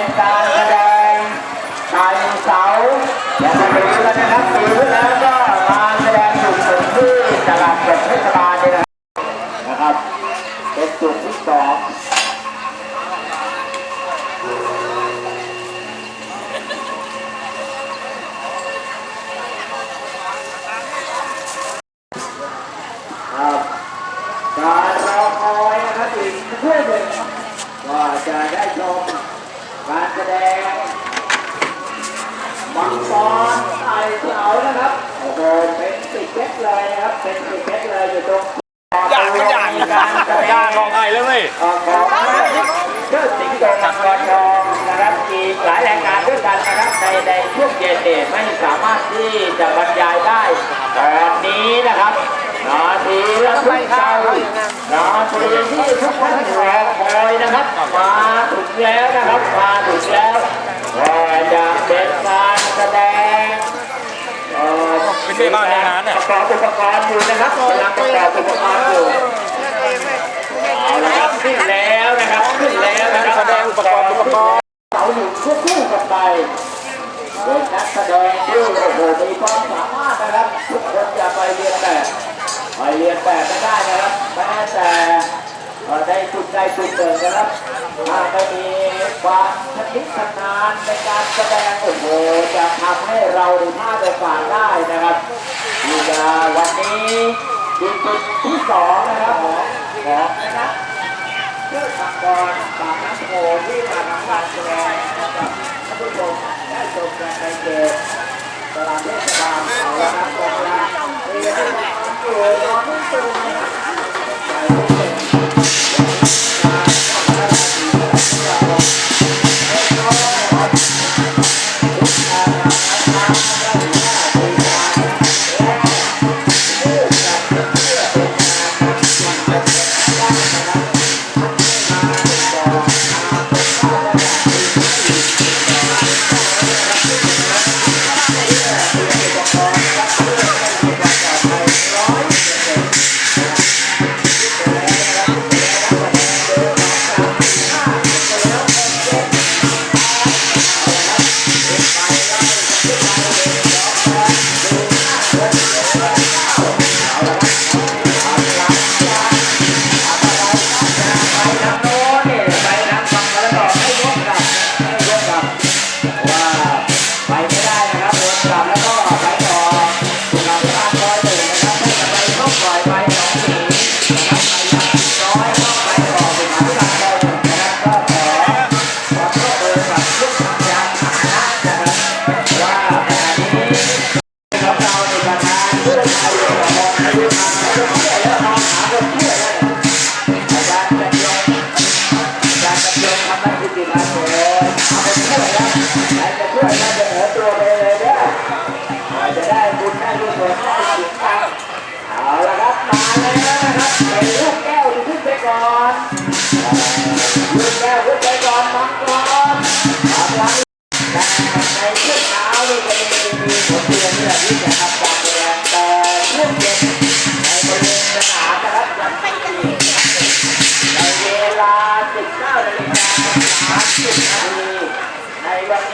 sentada. เป็นติดเพชรเลยนะครับ เป็นติดเพชรเลยอยู่ตรงอยากก็อยากมีการแสดอยางกของไทยเลยเว้ยเอ่อของเชิดสิงโตมังกรทองนะครับอีกหลายรายการด้วยกันนะครับในในช่วงเย็นเนี่ยไม่สามารถที่จะบรรยายได้ตอนนี้นะครับนาทีละทุกเช้านาทีที่ทุกท่านรอคอยนะครับ มาถึงแล้วนะครับ มาถึงแล้วก็จะเป็นการแสดงเอ่อ ไม่ใช่บ้านในร้านน่ะประกอบอุปกรณ์อยู่นะครับกำลังประกอบอุปกรณ์อยู่เอาละครับขึ้นแล้วนะครับขึ้นแล้วนะครับแสดงอุปกรณ์อุปกรณ์เสาอยู่ควบคู่กันไปเป็นนักแสดงที่โอ้โหมีความสามารถนะครับทุกคนจะไปเรียนแบบไปเรียนแบบไม่ได้นะครับแม้แต่เอ่อในจุดใดจุดหนึ่งนะครับถ้าไม่มีความชำนิชำนาญในการแสดงโอ้โหจะทำให้เราได้พลาดโอกาสได้นะครับที่จะ วันนี้เป็นจุดที่สองนะครับของของนะครับเพื่อทำกรปากน้ำโพที่มาทำการแสดงนะครับท่านผู้ชมได้ชมกันในเกมตลาดเทศบาลเอาละครับตลาดเรียนอเดนอนไม่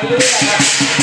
วั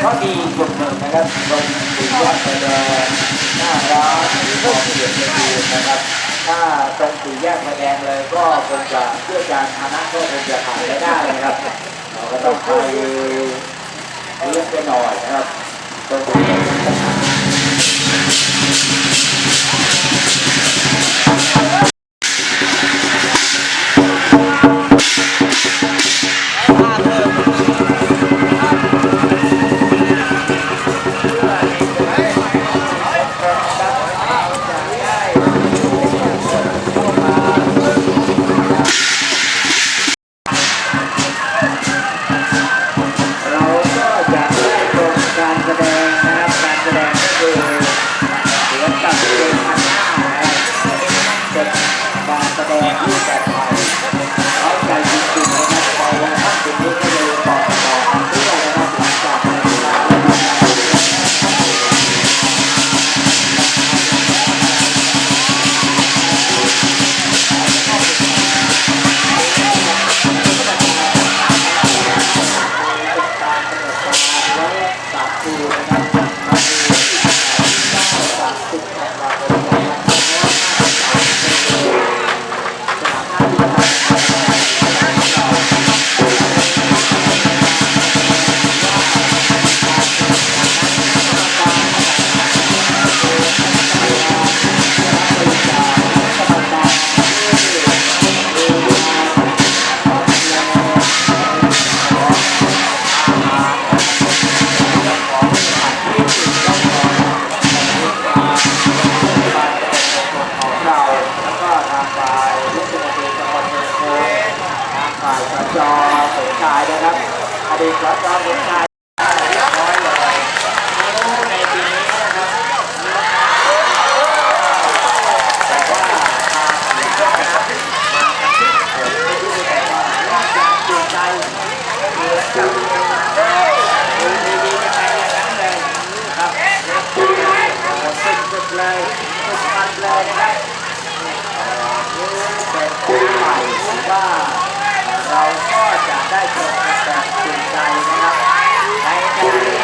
เขามีจุดหนึ่งนะครับตรงถึแยกไปแดงหน้าร้านก็เสียดเดีนะครับถ้าตรงสี่แยกไฟแดงเลยก็คงจะเพื่อการฐานะก็คงจะผ่านไม่ได้นะครับเราก็ต้องไปเลือกไปหน่อยนะครับตรงนี้ เลยมันเลยนะครับหรือเป็นตัวใหม่หรือว่าเราก็จะได้ชมแบบจริใจนะครับในขณะ